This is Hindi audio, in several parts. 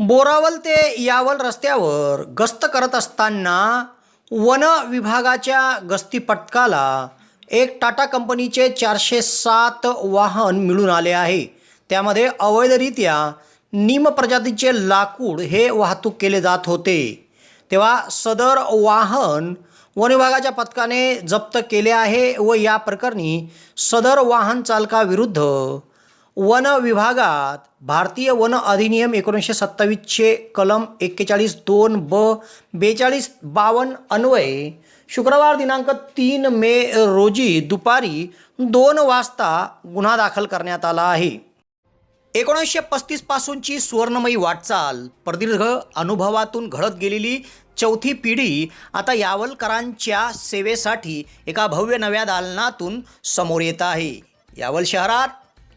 बोरावल ते यावल रस्त्यावर गस्त करत असताना वन विभागाच्या गस्ती पथकाला एक टाटा कंपनीचे चारशे सात वाहन मिळून आले आहे. त्यामध्ये अवैधरित्या निम प्रजातीचे लाकूड हे वाहतूक केले जात होते. तेव्हा सदर वाहन वन विभागाच्या पथकाने जप्त केले आहे व या प्रकरणी सदर वाहन चालकाविरुद्ध वन विभागात भारतीय वन अधिनियम एकोणीसशे सत्तावीसचे कलम एक्केचाळीस दोन ब बेचाळीस बावन्न अन्वये शुक्रवार दिनांक तीन मे रोजी दुपारी दोन वाजता गुन्हा दाखल करण्यात आला आहे. एकोणीसशे पस्तीसपासूनची सुवर्णमयी वाटचाल प्रदीर्घ अनुभवातून घडत गेलेली चौथी पिढी आता यावलकरांच्या सेवेसाठी एका भव्य नव्या दालनातून समोर येत आहे. यावल शहरात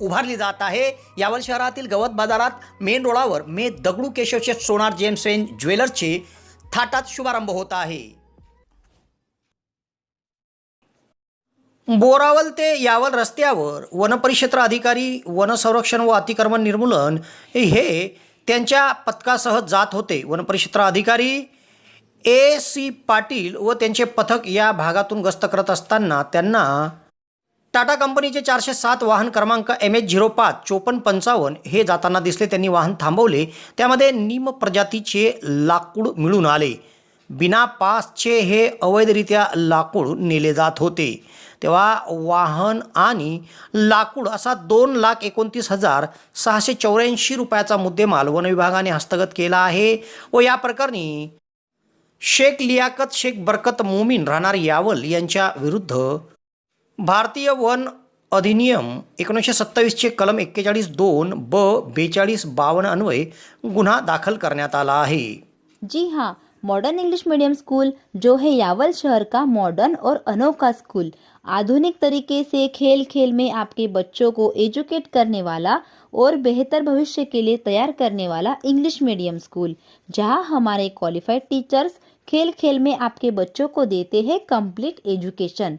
उभारली जात आहे. यावल शहरातील गवत बाजारात मेन रोडावर मे दगडू केशवशेठ सोनार जेम्स एन ज्वेलर्सचे थाटात शुभारंभ होत आहे. बोरावल ते यावल रस्त्यावर वनपरिक्षेत्र अधिकारी वन संरक्षण व अतिक्रमण निर्मूलन हे त्यांच्या पथकासह जात होते. वनपरिक्षेत्र अधिकारी ए सी पाटील व त्यांचे पथक या भागातून गस्त करत असताना त्यांना टाटा कंपनीचे चारशे सात वाहन क्रमांक एम एच झिरो पाच चोपन्न पंचावन्न हे जाताना दिसले. त्यांनी वाहन थांबवले. त्यामध्ये निम प्रजातीचे लाकूड मिळून आले. बिना पासचे हे अवैधरित्या लाकूड नेले जात होते. तेव्हा वाहन आणि लाकूड असा दोन लाख एकोणतीस हजार सहाशे चौऱ्याऐंशी रुपयाचा मुद्देमाल वन विभागाने हस्तगत केला आहे व या प्रकरणी शेख लियाकत शेख बरकत मोमीन राहणार यावल यांच्या विरुद्ध भारतीय वन अधिनियम एकोणीसशे सत्तावीसचे कलम एक्केचाळीस दोन ब, बेचाळीस बावन्न अन्वये गुन्हा दाखल करण्यात आला आहे. जी हाँ मॉडर्न इंग्लिश मीडियम स्कूल जो है यावल शहर का मॉडर्न और अनोखा स्कूल आधुनिक तरीके से खेल खेल में आपके बच्चों को एजुकेट करने वाला और बेहतर भविष्य के लिए तैयार करने वाला इंग्लिश मीडियम स्कूल जहाँ हमारे क्वालिफाइड टीचर्स खेल खेल में आपके बच्चों को देते हैं कंप्लीट एजुकेशन